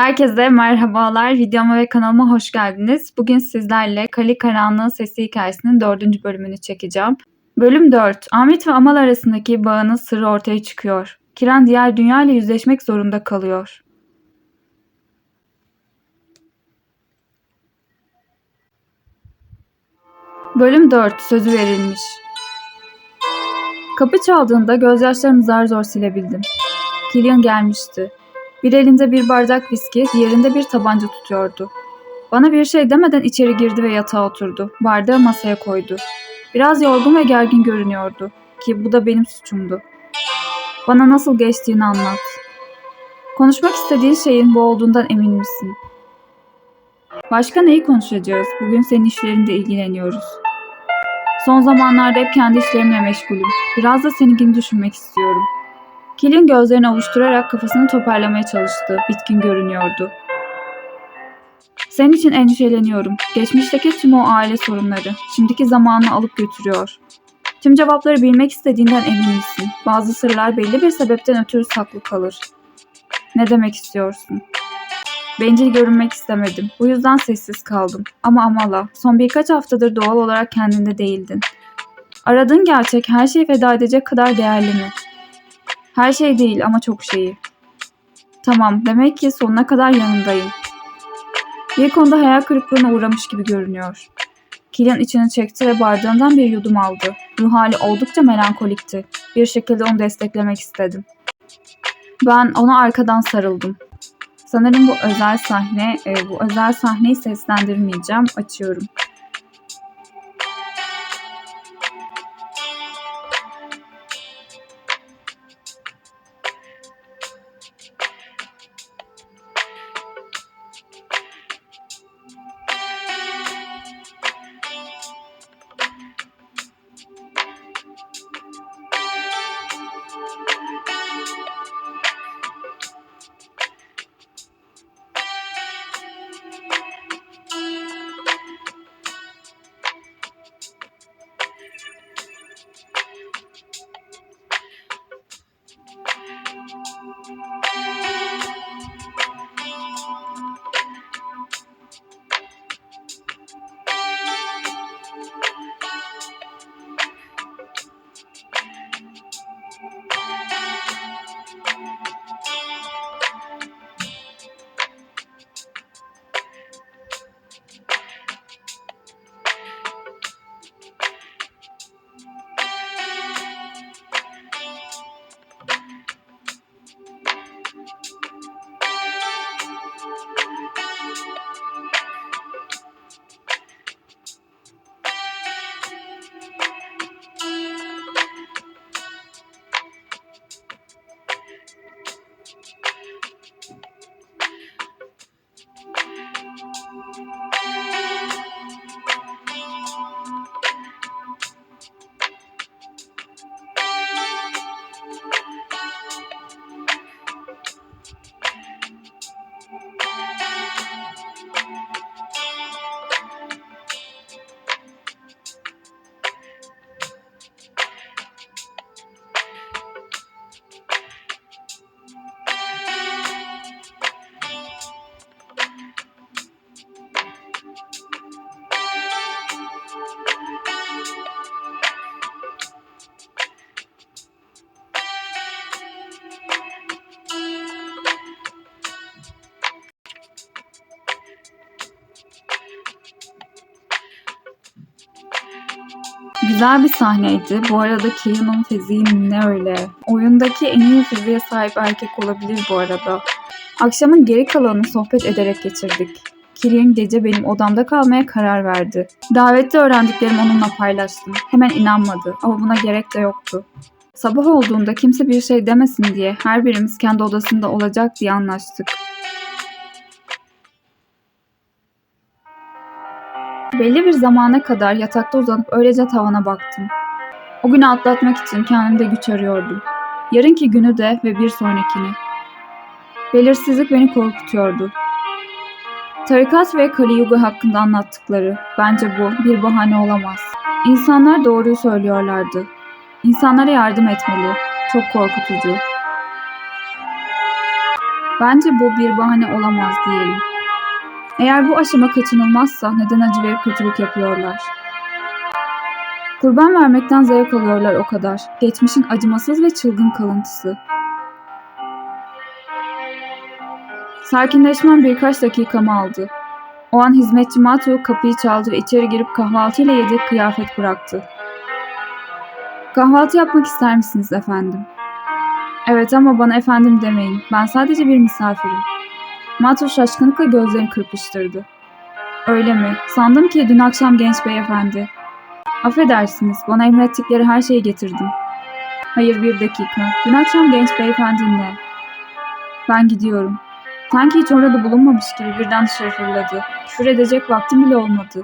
Herkese merhabalar. Videoma ve kanalıma hoş geldiniz. Bugün sizlerle Kali Karanlığın Sesi hikayesinin dördüncü bölümünü çekeceğim. Bölüm 4. Ahmet ve Amal arasındaki bağının sırrı ortaya çıkıyor. Kiran diğer dünya ile yüzleşmek zorunda kalıyor. Bölüm 4. Sözü verilmiş. Kapı çaldığında gözyaşlarımı zar zor silebildim. Killian gelmişti. Bir elinde bir bardak viski, diğerinde bir tabanca tutuyordu. Bana bir şey demeden içeri girdi ve yatağa oturdu. Bardağı masaya koydu. Biraz yorgun ve gergin görünüyordu. Ki bu da benim suçumdu. Bana nasıl geçtiğini anlat. Konuşmak istediğin şeyin bu olduğundan emin misin? Başka neyi konuşacağız? Bugün senin işlerinde ilgileniyoruz. Son zamanlarda hep kendi işlerimle meşgulüm. Biraz da seninkini düşünmek istiyorum. Kilin gözlerini ovuşturarak kafasını toparlamaya çalıştı. Bitkin görünüyordu. Senin için endişeleniyorum. Geçmişteki tüm o aile sorunları, şimdiki zamanını alıp götürüyor. Tüm cevapları bilmek istediğinden emin misin? Bazı sırlar belli bir sebepten ötürü saklı kalır. Ne demek istiyorsun? Bencil görünmek istemedim. Bu yüzden sessiz kaldım. Ama Amala, son birkaç haftadır doğal olarak kendinde değildin. Aradığın gerçek her şeyi feda edecek kadar değerli mi? Her şey değil ama çok şeyi. Tamam, demek ki sonuna kadar yanındayım. Bir konuda hayal kırıklığına uğramış gibi görünüyor. Killian içini çekti ve bardağından bir yudum aldı. Ruh hali oldukça melankolikti. Bir şekilde onu desteklemek istedim. Ben ona arkadan sarıldım. Sanırım bu özel sahne, e, bu özel sahneyi seslendirmeyeceğim. Açıyorum. Güzel bir sahneydi. Bu arada Keanu'nun fiziği ne öyle. Oyundaki en iyi fiziğe sahip erkek olabilir bu arada. Akşamın geri kalanını sohbet ederek geçirdik. Killian gece benim odamda kalmaya karar verdi. Davette öğrendiklerimi onunla paylaştım. Hemen inanmadı ama buna gerek de yoktu. Sabah olduğunda kimse bir şey demesin diye her birimiz kendi odasında olacak diye anlaştık. Belli bir zamana kadar yatakta uzanıp öylece tavana baktım. O günü atlatmak için kendimde güç arıyordum. Yarınki günü de ve bir sonrakini. Belirsizlik beni korkutuyordu. Tarikat ve Kali Yuga hakkında anlattıkları, bence bu bir bahane olamaz. İnsanlar doğruyu söylüyorlardı. İnsanlara yardım etmeli. Çok korkutucu. Bence bu bir bahane olamaz diyelim. Eğer bu aşama kaçınılmazsa neden acı verip kötülük yapıyorlar? Kurban vermekten zevk alıyorlar o kadar. Geçmişin acımasız ve çılgın kalıntısı. Sakinleşmem birkaç dakikamı aldı. O an hizmetçi Matu kapıyı çaldı ve içeri girip kahvaltıyla yediği kıyafet bıraktı. Kahvaltı yapmak ister misiniz efendim? Evet ama bana efendim demeyin. Ben sadece bir misafirim. Matu şaşkınlıkla gözlerini kırpıştırdı. Öyle mi? Sandım ki dün akşam genç beyefendi. Affedersiniz, bana emrettikleri her şeyi getirdim. Hayır bir dakika. Dün akşam genç beyefendinle. Ben gidiyorum. Sanki hiç orada bulunmamış gibi birden dışarı fırladı. Küfür edecek vaktim bile olmadı.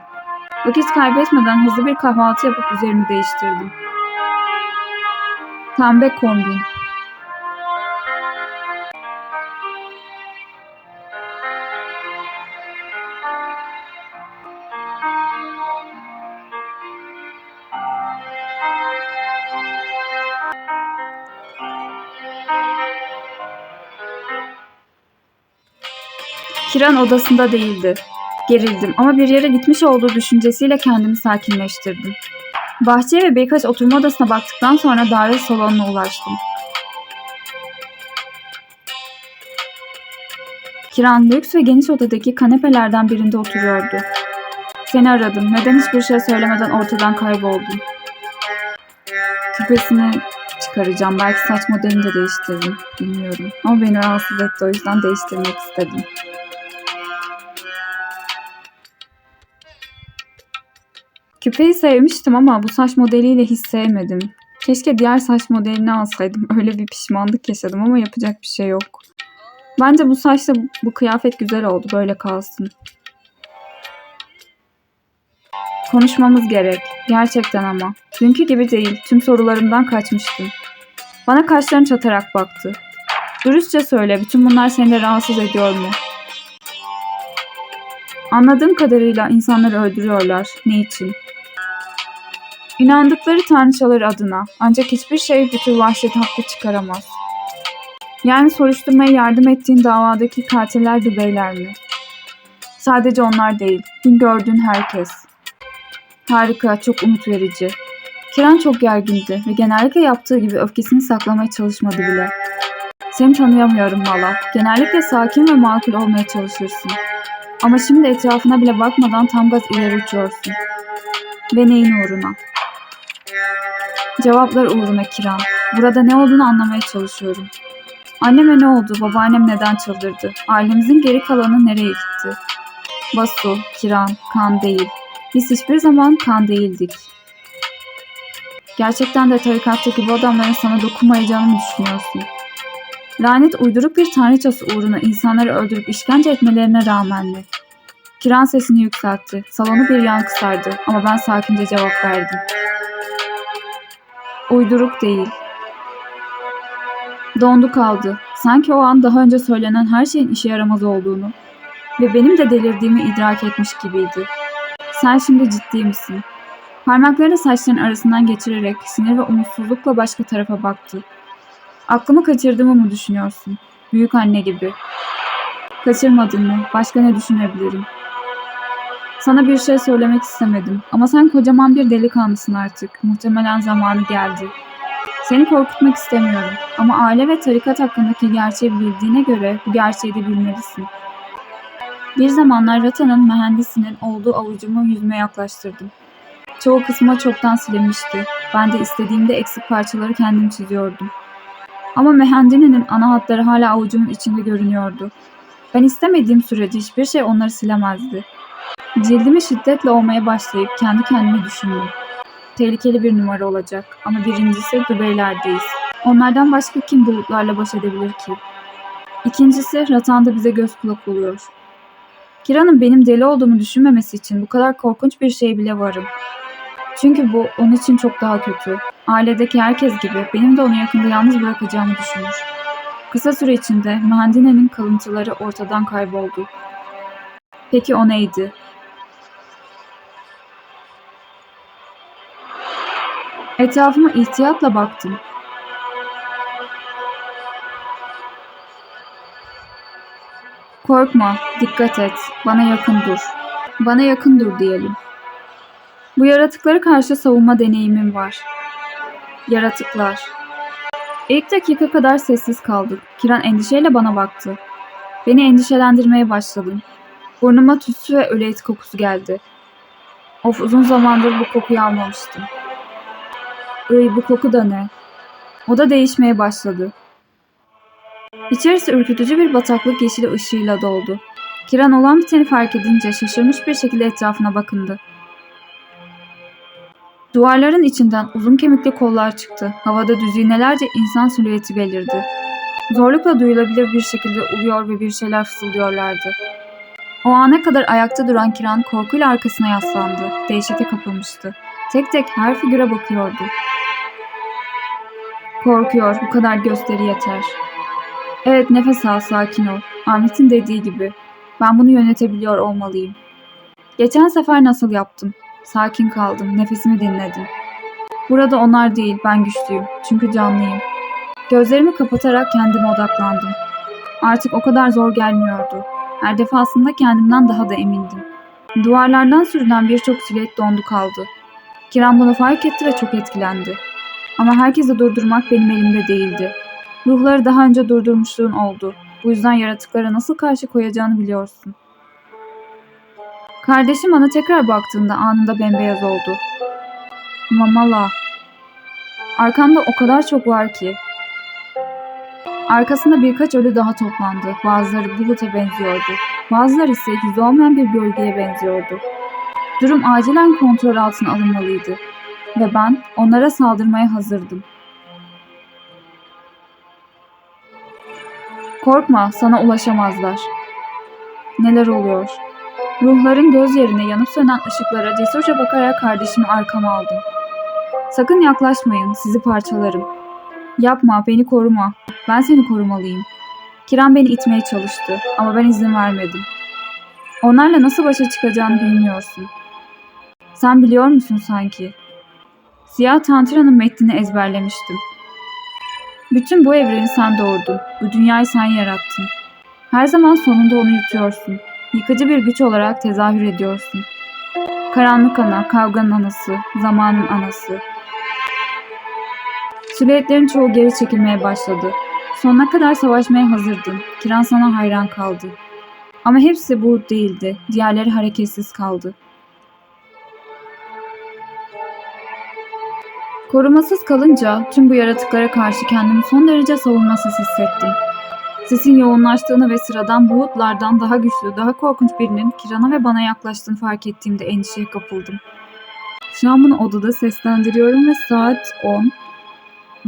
Vakit kaybetmeden hızlı bir kahvaltı yapıp üzerimi değiştirdim. Pembe kombin. Kiran odasında değildi. Gerildim ama bir yere gitmiş olduğu düşüncesiyle kendimi sakinleştirdim. Bahçeye ve birkaç oturma odasına baktıktan sonra davet salonuna ulaştım. Kiran lüks ve geniş odadaki kanepelerden birinde oturuyordu. Seni aradım. Neden hiçbir şey söylemeden ortadan kayboldun? Küpesini çıkaracağım. Belki saç modelini de değiştiririm. Bilmiyorum. Ama beni rahatsız etti. O yüzden değiştirmek istedim. Küpeyi sevmiştim ama bu saç modeliyle hiç sevmedim. Keşke diğer saç modelini alsaydım. Öyle bir pişmanlık yaşadım ama yapacak bir şey yok. Bence bu saçla bu kıyafet güzel oldu. Böyle kalsın. Konuşmamız gerek. Gerçekten ama. Dünkü gibi değil. Tüm sorularımdan kaçmıştım. Bana kaşlarını çatarak baktı. Dürüstçe söyle. Bütün bunlar seni de rahatsız ediyor mu? Anladığım kadarıyla insanları öldürüyorlar. Ne için? İnandıkları tanrıçaları adına. Ancak hiçbir şey bu tür vahşeti haklı çıkaramaz. Yani soruşturmaya yardım ettiğin davadaki katiller de beyler mi? Sadece onlar değil. Dün gördüğün herkes. Harika, çok umut verici. Kiran çok gergindi ve genellikle yaptığı gibi öfkesini saklamaya çalışmadı bile. Seni tanıyamıyorum Mala. Genellikle sakin ve makul olmaya çalışırsın. Ama şimdi etrafına bile bakmadan tam gaz ileri uçuyorsun. Ve neyin uğruna? Cevaplar uğruna Kiran. Burada ne olduğunu anlamaya çalışıyorum. Anneme ne oldu? Babaannem neden çıldırdı? Ailemizin geri kalanı nereye gitti? Basu, Kiran, kan değil. Biz hiçbir zaman kan değildik. Gerçekten de tarikattaki bu adamların sana dokunmayacağını mı düşünüyorsun? Lanet uyduruk bir tanrıçası uğruna insanları öldürüp işkence etmelerine rağmen mi? Kiran sesini yükseltti. Salonu bir yankı sardı ama ben sakince cevap verdim. Uyduruk değil. Dondu kaldı. Sanki o an daha önce söylenen her şeyin işe yaramaz olduğunu ve benim de delirdiğimi idrak etmiş gibiydi. Sen şimdi ciddi misin? Parmaklarını saçların arasından geçirerek sinir ve umutsuzlukla başka tarafa baktı. Aklımı kaçırdığımı mı düşünüyorsun? Büyük anne gibi. Kaçırmadın mı? Başka ne düşünebilirim? Sana bir şey söylemek istemedim ama sen kocaman bir delikanlısın artık. Muhtemelen zamanı geldi. Seni korkutmak istemiyorum ama aile ve tarikat hakkındaki gerçeği bildiğine göre bu gerçeği de bilmelisin. Bir zamanlar Rata'nın mühendisinin olduğu avucumu yüzüme yaklaştırdım. Çoğu kısma çoktan silinmişti. Ben de istediğimde eksik parçaları kendim çiziyordum. Ama Mehendine'nin ana hatları hala avucumun içinde görünüyordu. Ben istemediğim sürece hiçbir şey onları silemezdi. Cildimi şiddetle olmaya başlayıp kendi kendime düşündüm. Tehlikeli bir numara olacak ama birincisi Dübeyler'deyiz. Onlardan başka kim bulutlarla baş edebilir ki? İkincisi Ratan da bize göz kulak oluyor. Kira'nın benim deli olduğumu düşünmemesi için bu kadar korkunç bir şey bile varım. Çünkü bu onun için çok daha kötü. Ailedeki herkes gibi benim de onu yakında yalnız bırakacağımı düşünür. Kısa süre içinde Mehendine'nin kalıntıları ortadan kayboldu. Peki o neydi? Etrafıma ihtiyatla baktım. Korkma, dikkat et, bana yakın dur. Bana yakın dur diyelim. Bu yaratıklara karşı savunma deneyimim var. Yaratıklar. İlk dakika kadar sessiz kaldık. Kiran endişeyle bana baktı. Beni endişelendirmeye başladın. Burnuma tütsü ve ölü et kokusu geldi. Of uzun zamandır bu kokuyu almamıştım. Iy bu koku da ne? O da değişmeye başladı. İçerisi ürkütücü bir bataklık yeşili ışığıyla doldu. Kiran olan biteni fark edince şaşırmış bir şekilde etrafına bakındı. Duvarların içinden uzun kemikli kollar çıktı. Havada düzinelerce insan silüeti belirdi. Zorlukla duyulabilir bir şekilde uluyor ve bir şeyler fısıldıyorlardı. O ana kadar ayakta duran Kiran korkuyla arkasına yaslandı. Dehşete kapılmıştı. Tek tek her figüre bakıyordu. Korkuyor, bu kadar gösteri yeter. Evet, nefes al, sakin ol. Ahmet'in dediği gibi. Ben bunu yönetebiliyor olmalıyım. Geçen sefer nasıl yaptım? Sakin kaldım, nefesimi dinledim. Burada onlar değil, ben güçlüyüm. Çünkü canlıyım. Gözlerimi kapatarak kendime odaklandım. Artık o kadar zor gelmiyordu. Her defasında kendimden daha da emindim. Duvarlardan sürülen birçok silüet dondu kaldı. Kiran bunu fark etti ve çok etkilendi. Ama herkesi durdurmak benim elimde değildi. Ruhları daha önce durdurmuşluğun oldu. Bu yüzden yaratıklara nasıl karşı koyacağını biliyorsun. Kardeşim bana tekrar baktığında anında bembeyaz oldu. Mamala. Arkamda o kadar çok var ki. Arkasında birkaç ölü daha toplandı. Bazıları buluta benziyordu. Bazıları ise yüzü olmayan bir gölgeye benziyordu. Durum acilen kontrol altına alınmalıydı. Ve ben onlara saldırmaya hazırdım. Korkma, sana ulaşamazlar. Neler oluyor? Ruhların göz yerine yanıp sönen ışıklara cesurca bakarak kardeşimi arkama aldım. Sakın yaklaşmayın, sizi parçalarım. Yapma, beni koruma. Ben seni korumalıyım. Kiran beni itmeye çalıştı ama ben izin vermedim. Onlarla nasıl başa çıkacağını bilmiyorsun. Sen biliyor musun sanki? Siyah Tantra'nın metnini ezberlemiştim. Bütün bu evreni sen doğurdun. Bu dünyayı sen yarattın. Her zaman sonunda onu yutuyorsun. Yıkıcı bir güç olarak tezahür ediyorsun. Karanlık ana, kavganın anası, zamanın anası. Silüetlerin çoğu geri çekilmeye başladı. Sonuna kadar savaşmaya hazırdın. Kiran sana hayran kaldı. Ama hepsi bu değildi. Diğerleri hareketsiz kaldı. Korumasız kalınca tüm bu yaratıklara karşı kendimi son derece savunmasız hissettim. Sesin yoğunlaştığını ve sıradan buğutlardan daha güçlü, daha korkunç birinin Kiran'a ve bana yaklaştığını fark ettiğimde endişeye kapıldım. Şu an bunu odada seslendiriyorum ve saat 10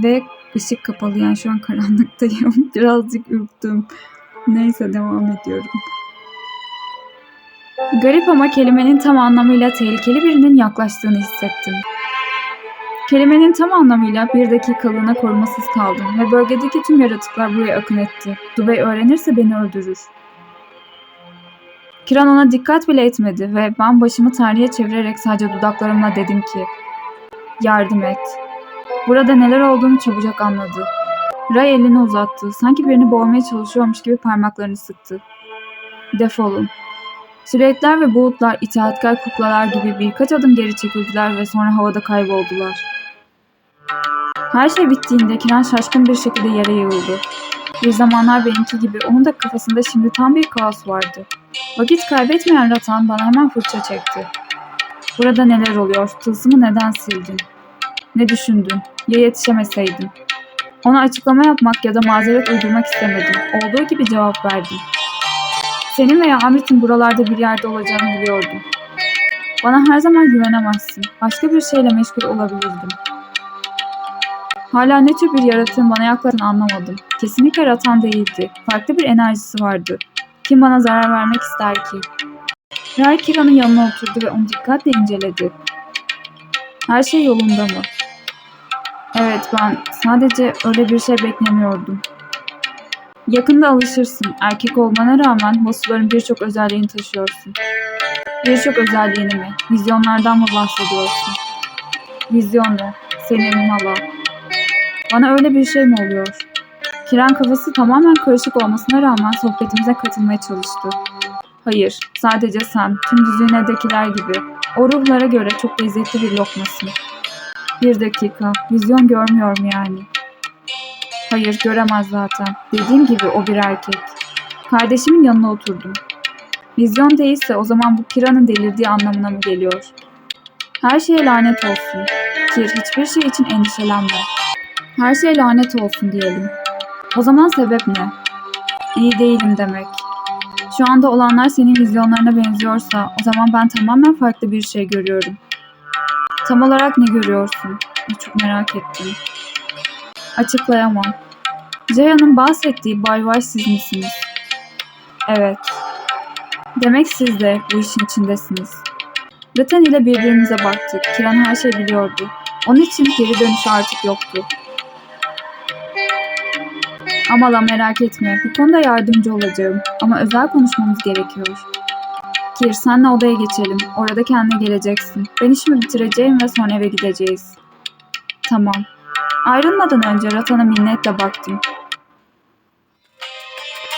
ve ışık kapalı yani şu an karanlıktayım. Birazcık ürktüm. Neyse devam ediyorum. Garip ama kelimenin tam anlamıyla tehlikeli birinin yaklaştığını hissettim. Kelimenin tam anlamıyla bir dakikalığına korumasız kaldım ve bölgedeki tüm yaratıklar buraya akın etti. Dubey öğrenirse beni öldürür. Kiran ona dikkat bile etmedi ve ben başımı Tanrı'ya çevirerek sadece dudaklarımla dedim ki yardım et. Burada neler olduğunu çabucak anladı. Ray elini uzattı. Sanki birini boğmaya çalışıyormuş gibi parmaklarını sıktı. Defolun. Silüetler ve bulutlar itaatkar kuklalar gibi birkaç adım geri çekildiler ve sonra havada kayboldular. Her şey bittiğinde Kiran şaşkın bir şekilde yere yığıldı. Bir zamanlar benimki gibi onun da kafasında şimdi tam bir kaos vardı. Vakit kaybetmeyen Ratan bana hemen fırça çekti. Burada neler oluyor? Tılsımı neden sildin? Ne düşündün? Ya yetişemeseydin? Ona açıklama yapmak ya da mazeret uydurmak istemedim. Olduğu gibi cevap verdim. Senin veya Ahmet'in buralarda bir yerde olacağını biliyordum. Bana her zaman güvenemezsin. Başka bir şeyle meşgul olabilirdim. Hala ne tür bir yaratığın bana yaklaştığını anlamadım. Kesinlikle ratan değildi. Farklı bir enerjisi vardı. Kim bana zarar vermek ister ki? Ray Kira'nın yanına oturdu ve onu dikkatle inceledi. Her şey yolunda mı? Evet ben sadece öyle bir şey beklemiyordum. Yakında alışırsın. Erkek olmana rağmen Mosuların birçok özelliğini taşıyorsun. Birçok özelliğini mi? Vizyonlardan mı bahsediyorsun? Vizyon mu? Senin mala. Bana öyle bir şey mi oluyor? Kiran kafası tamamen karışık olmasına rağmen sohbetimize katılmaya çalıştı. Hayır, sadece sen, tüm düzünedekiler gibi. O ruhlara göre çok lezzetli bir lokmasın. Bir dakika, vizyon görmüyor mu yani? Hayır, göremez zaten. Dediğim gibi o bir erkek. Kardeşimin yanına oturdum. Vizyon değilse o zaman bu Kira'nın delirdiği anlamına mı geliyor? Her şeye lanet olsun. Kir, hiçbir şey için endişelenme. Her şey lanet olsun diyelim. O zaman sebep ne? İyi değilim demek. Şu anda olanlar senin vizyonlarına benziyorsa o zaman ben tamamen farklı bir şey görüyorum. Tam olarak ne görüyorsun? Çok merak ettim. Açıklayamam. Ceyhan'ın bahsettiği Bay Weiss siz misiniz? Evet. Demek siz de bu işin içindesiniz. Rıten ile birbirimize baktık. Kiran her şeyi biliyordu. Onun için geri dönüşü artık yoktu. Amala merak etme. Bu konuda yardımcı olacağım. Ama özel konuşmamız gerekiyor. Kir senle odaya geçelim. Orada kendine geleceksin. Ben işimi bitireceğim ve sonra eve gideceğiz. Tamam. Ayrılmadan önce Ratan'a minnetle baktım.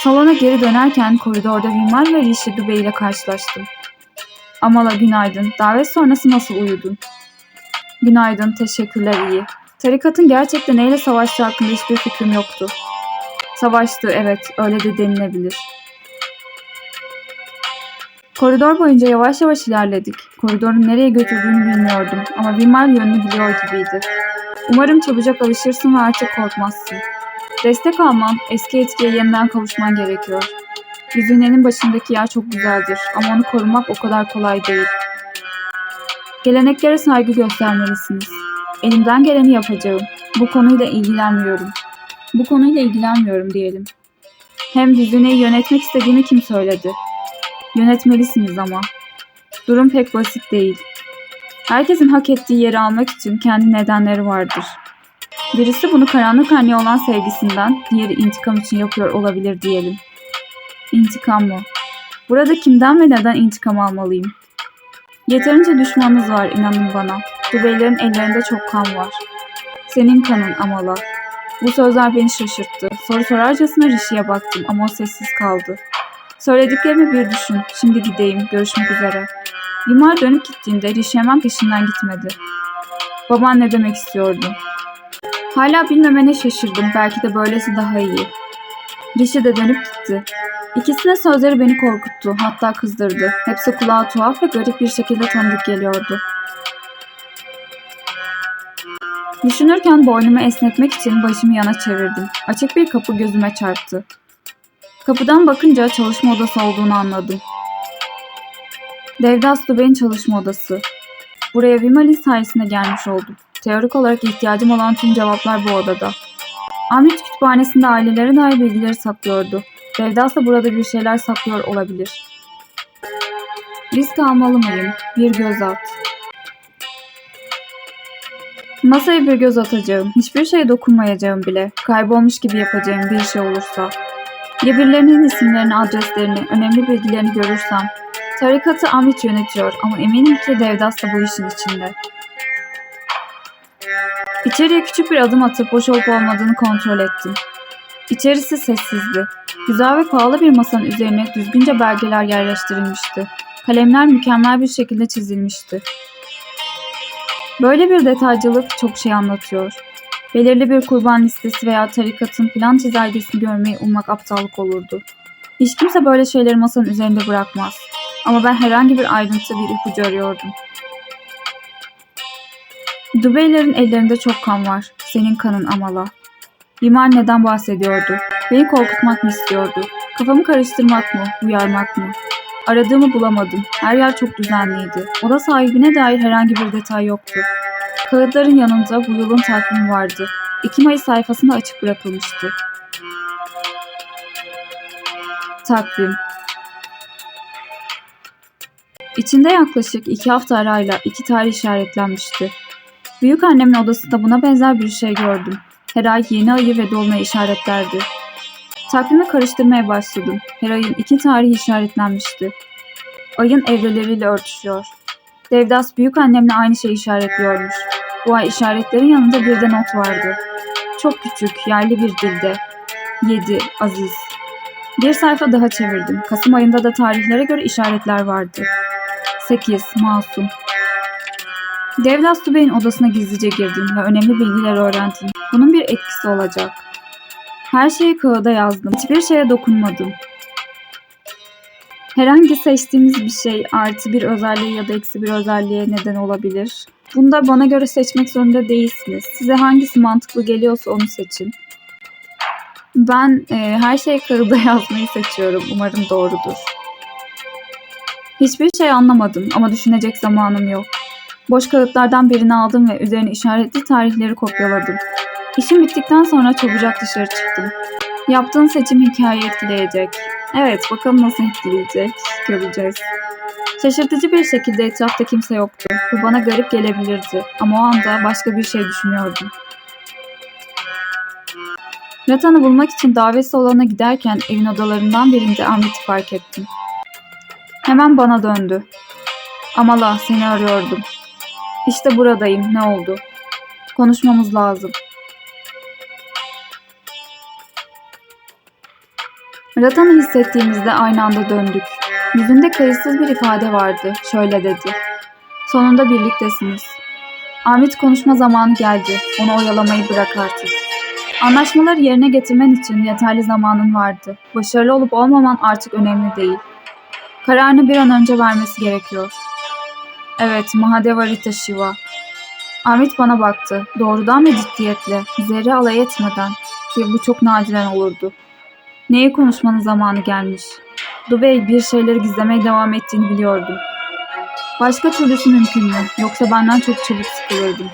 Salona geri dönerken koridorda Vimal ve Rishi Dubey ile karşılaştım. Amala günaydın. Davet sonrası nasıl uyudun? Günaydın, teşekkürler iyi. Tarikatın gerçekten neyle savaştığı hakkında hiçbir fikrim yoktu. Savaştı, evet, öyle de denilebilir. Koridor boyunca yavaş yavaş ilerledik. Koridorun nereye götürdüğünü bilmiyordum ama Vimal yönünü biliyor gibiydi. Umarım çabucak alışırsın ve artık korkmazsın. Destek alman, eski etkiye yeniden kavuşman gerekiyor. Yüzünenin başındaki yer çok güzeldir ama onu korumak o kadar kolay değil. Geleneklere saygı göstermelisiniz. Elimden geleni yapacağım. Bu konuyla ilgilenmiyorum. Bu konuyla ilgilenmiyorum diyelim. Hem düzeneyi yönetmek istediğimi kim söyledi? Yönetmelisiniz ama. Durum pek basit değil. Herkesin hak ettiği yeri almak için kendi nedenleri vardır. Birisi bunu karanlık anneye olan sevgisinden, diğeri intikam için yapıyor olabilir diyelim. İntikam mı? Burada kimden ve neden intikam almalıyım? Yeterince düşmanınız var inanın bana. Dubeylerin ellerinde çok kan var. Senin kanın Amala. Bu sözler beni şaşırttı. Soru sorarcasına Rishi'ye baktım ama o sessiz kaldı. Söylediklerimi bir düşün. Şimdi gideyim. Görüşmek üzere. Limar dönüp gittiğinde Rishi hemen peşinden gitmedi. Baban ne demek istiyordu? Hala bilmemene şaşırdım. Belki de böylesi daha iyi. Rishi de dönüp gitti. İkisinin sözleri beni korkuttu, hatta kızdırdı. Hepsi kulağa tuhaf ve garip bir şekilde tanıdık geliyordu. Düşünürken boynumu esnetmek için başımı yana çevirdim. Açık bir kapı gözüme çarptı. Kapıdan bakınca çalışma odası olduğunu anladım. Devdas Dubey'in çalışma odası. Buraya Vimal'in sayesinde gelmiş oldum. Teorik olarak ihtiyacım olan tüm cevaplar bu odada. Amrit kütüphanesinde ailelere dair bilgileri saklıyordu. Devdas da burada bir şeyler saklıyor olabilir. Risk almalı mıyım? Bir göz at. Masaya bir göz atacağım. Hiçbir şeye dokunmayacağım bile. Kaybolmuş gibi yapacağım bir şey olursa. Ya birilerinin isimlerini, adreslerini, önemli bilgilerini görürsem. Tarikatı Amrit yönetiyor ama eminim ki Devdas da bu işin içinde. İçeriye küçük bir adım atıp boş olup olmadığını kontrol ettim. İçerisi sessizdi. Güzel ve pahalı bir masanın üzerine düzgünce belgeler yerleştirilmişti. Kalemler mükemmel bir şekilde çizilmişti. Böyle bir detaycılık çok şey anlatıyor. Belirli bir kurban listesi veya tarikatın plan çizelgesini görmeyi ummak aptallık olurdu. Hiç kimse böyle şeyleri masanın üzerinde bırakmaz. Ama ben herhangi bir ayrıntı, bir ipucu arıyordum. Dubeylerin ellerinde çok kan var. Senin kanın Amala. Liman neden bahsediyordu? Beni korkutmak mı istiyordu? Kafamı karıştırmak mı? Uyarmak mı? Aradığımı bulamadım. Her yer çok düzenliydi. Oda sahibine dair herhangi bir detay yoktu. Kağıtların yanında bu yılın takvimi vardı. Ekim ayı sayfasında açık bırakılmıştı. Takvim İçinde yaklaşık iki hafta arayla iki tarih işaretlenmişti. Büyük annemin odasında buna benzer bir şey gördüm. Her ay yeni ayı ve dolunayı işaretlerdi. Takvimi karıştırmaya başladım. Her ayın iki tarihi işaretlenmişti. Ayın evreleriyle örtüşüyor. Devdas büyük annemle aynı şeyi işaretliyormuş. Bu ay işaretlerin yanında bir de not vardı. Çok küçük, yerli bir dilde. 7. Aziz. Bir sayfa daha çevirdim. Kasım ayında da tarihlere göre işaretler vardı. 8. Masum. Devlet Bey'in odasına gizlice girdin ve önemli bilgiler öğrendin. Bunun bir etkisi olacak. Her şeyi kağıda yazdım. Hiçbir şeye dokunmadım. Herhangi seçtiğimiz bir şey artı bir özelliğe ya da eksi bir özelliğe neden olabilir. Bunda bana göre seçmek zorunda değilsiniz. Size hangisi mantıklı geliyorsa onu seçin. Ben e, her şeyi kağıda yazmayı seçiyorum. Umarım doğrudur. Hiçbir şey anlamadım ama düşünecek zamanım yok. Boş kağıtlardan birini aldım ve üzerine işaretli tarihleri kopyaladım. İşim bittikten sonra çabucak dışarı çıktım. Yaptığın seçim hikayeyi etkileyecek. Evet, bakalım nasıl etkileyecek. Göreceğiz. Şaşırtıcı bir şekilde etrafta kimse yoktu. Bu bana garip gelebilirdi ama o anda başka bir şey düşünüyordum. Ratan'ı bulmak için davet salonuna giderken evin odalarından birinde Ahmet'i fark ettim. Hemen bana döndü. Amala seni arıyordum. İşte buradayım. Ne oldu? Konuşmamız lazım. Ratan'ı hissettiğimizde aynı anda döndük. Yüzünde kayıtsız bir ifade vardı. Şöyle dedi. Sonunda birliktesiniz. Ahmet konuşma zamanı geldi. Onu oyalamayı bırak artık. Anlaşmaları yerine getirmen için yeterli zamanın vardı. Başarılı olup olmaman artık önemli değil. Kararını bir an önce vermesi gerekiyor. Evet, Mahadeva Rita Shiva. Ahmet bana baktı. Doğrudan ve ciddiyetle. Zerre alay etmeden. Ki bu çok nadiren olurdu. Neyi konuşmanın zamanı gelmiş. Dubey bir şeyleri gizlemeye devam ettiğini biliyordum. Başka türlüsü mümkün mü? Yoksa benden çok çabuk sıkılırdım.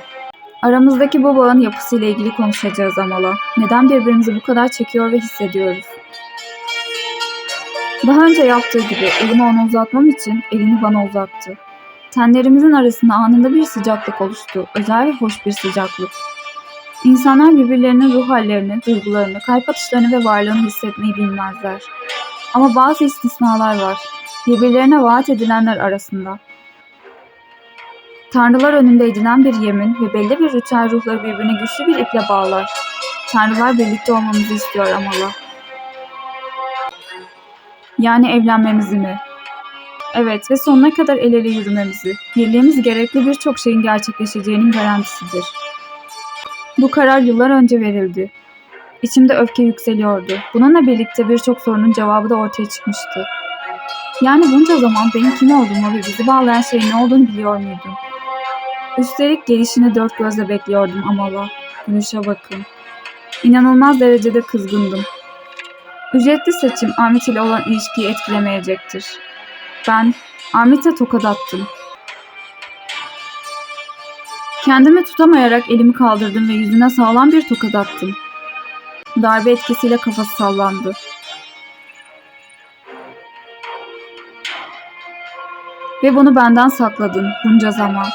Aramızdaki bu bağın yapısıyla ilgili konuşacağız Amala. Neden birbirimizi bu kadar çekiyor ve hissediyoruz? Daha önce yaptığı gibi elimi ona uzatmam için elini bana uzattı. Tenlerimizin arasında anında bir sıcaklık oluştu. Özel ve hoş bir sıcaklık. İnsanlar birbirlerinin ruh hallerini, duygularını, kalp atışlarını ve varlığını hissetmeyi bilmezler. Ama bazı istisnalar var. Birbirlerine vaat edilenler arasında. Tanrılar önünde edilen bir yemin ve belli bir ritüel ruhları birbirine güçlü bir iple bağlar. Tanrılar birlikte olmamızı istiyor Amala. Yani evlenmemizi mi? Evet ve sonuna kadar el ele yürümemizi, birliğimiz gerekli birçok şeyin gerçekleşeceğinin garantisidir. Bu karar yıllar önce verildi. İçimde öfke yükseliyordu. Bununla birlikte birçok sorunun cevabı da ortaya çıkmıştı. Yani bunca zaman benim kim olduğumu ve bizi bağlayan şeyin ne olduğunu biliyor muydum? Üstelik gelişini dört gözle bekliyordum Amala. Gülüşe bakın. İnanılmaz derecede kızgındım. Ücretli seçim Ahmet ile olan ilişkiyi etkilemeyecektir. Ben Ahmet'e tokat attım. Kendimi tutamayarak elimi kaldırdım ve yüzüne sağlam bir tokat attım. Darbe etkisiyle kafası sallandı. Ve bunu benden sakladın bunca zaman.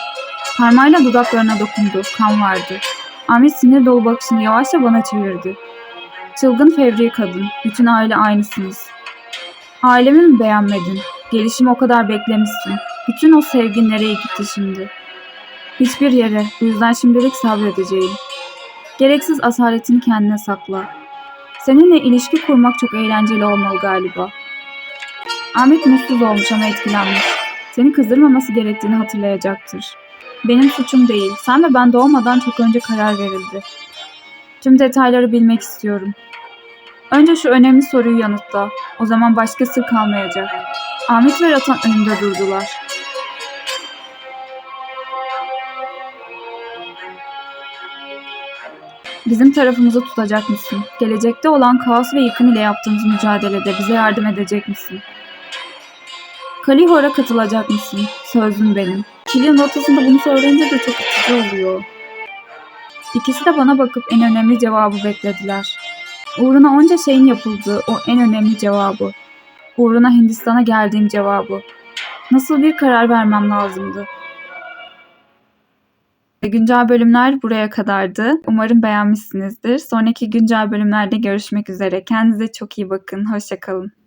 Parmağıyla dudaklarına dokundu. Kan vardı. Ahmet sinir dolu bakışını yavaşça bana çevirdi. Çılgın fevri kadın. Bütün aile aynısınız. Ailemi mi beğenmedin? Gelişimi o kadar beklemişsin. Bütün o sevgin nereye gitti şimdi? Hiçbir yere. Bu yüzden şimdilik sabredeceğim. Gereksiz asaletini kendine sakla. Seninle ilişki kurmak çok eğlenceli olmalı galiba. Ahmet mutsuz olmuş ama etkilenmiş. Seni kızdırmaması gerektiğini hatırlayacaktır. Benim suçum değil. Sen ve ben doğmadan çok önce karar verildi. Tüm detayları bilmek istiyorum. Önce şu önemli soruyu yanıtla. O zaman başka sır kalmayacak. Ahmet ve Ratan önümde durdular. Bizim tarafımızı tutacak mısın? Gelecekte olan kaos ve yıkım ile yaptığımız mücadelede bize yardım edecek misin? Kalihor'a katılacak mısın? Sözüm benim. Killian ortasında bunu söyleyince de çok itici oluyor. İkisi de bana bakıp en önemli cevabı beklediler. Uğruna onca şeyin yapıldığı o en önemli cevabı. Uğruna Hindistan'a geldiğim cevabı. Nasıl bir karar vermem lazımdı? Güncel bölümler buraya kadardı. Umarım beğenmişsinizdir. Sonraki güncel bölümlerde görüşmek üzere. Kendinize çok iyi bakın. Hoşçakalın.